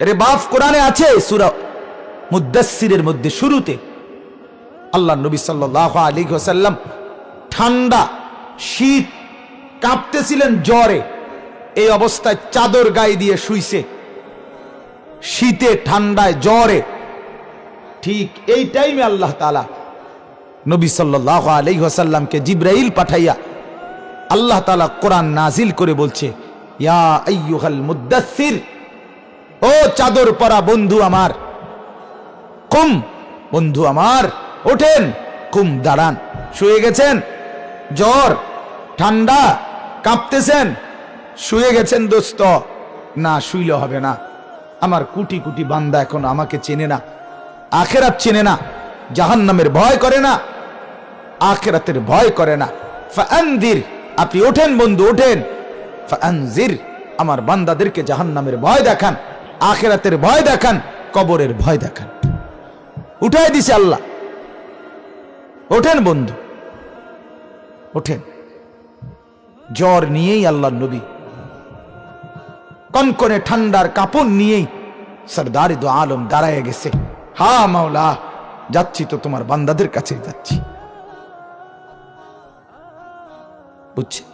এরে বাফ কোরআনে আছে সুরা মুদাসিরের মধ্যে শুরুতে। আল্লাহ নবী সাল্লাহ আলী সাল্লাম ঠান্ডা, শীত কাঁপতেছিলেন জ্বরে। এই অবস্থায় চাদর গায়ে দিয়ে শুইছে। শীতে, ঠান্ডায়, জ্বরে। ঠিক এই টাইমে আল্লাহ তালা নবী সাল্লাহ আলী সাল্লামকে জিব্রাইল পাঠাইয়া আল্লাহ তালা কোরআন নাজিল করে বলছে, ইয়া মুদাসির চাদর পরা বন্ধু আমার। কুম, বন্ধু আমার, ওঠেন। কুম, দাঁড়ান। শুয়ে গেছেন? জ্বর? ঠান্ডা? কাঁপতেছেন? শুয়ে গেছেন দোস্ত? না, শুইলে হবে না। আমার কুটি কুটি বান্দা এখন আমাকে চেনে না। আখেরাত চেনে না। জাহান্নামের ভয় করে না। আখেরাতের ভয় করে না। আপনি ওঠেন বন্ধু, ওঠেন। আমার বান্দাদেরকে জাহান্নামের ভয় দেখান। আখেরাতের ভয় দেখান, কবরের ভয় দেখান। উঠাই দিছে আল্লাহ। ওঠেন বন্ধু, ওঠেন। জ্বর নিয়েই আল্লাহ নবী। কনকনে ঠান্ডার কাপড় নিয়েই সরদার দো আলম দাঁড়ায় গেছে। হা মাওলা, যাচ্ছি তো তোমার বান্দাদের কাছে যাচ্ছি। বুঝছেন?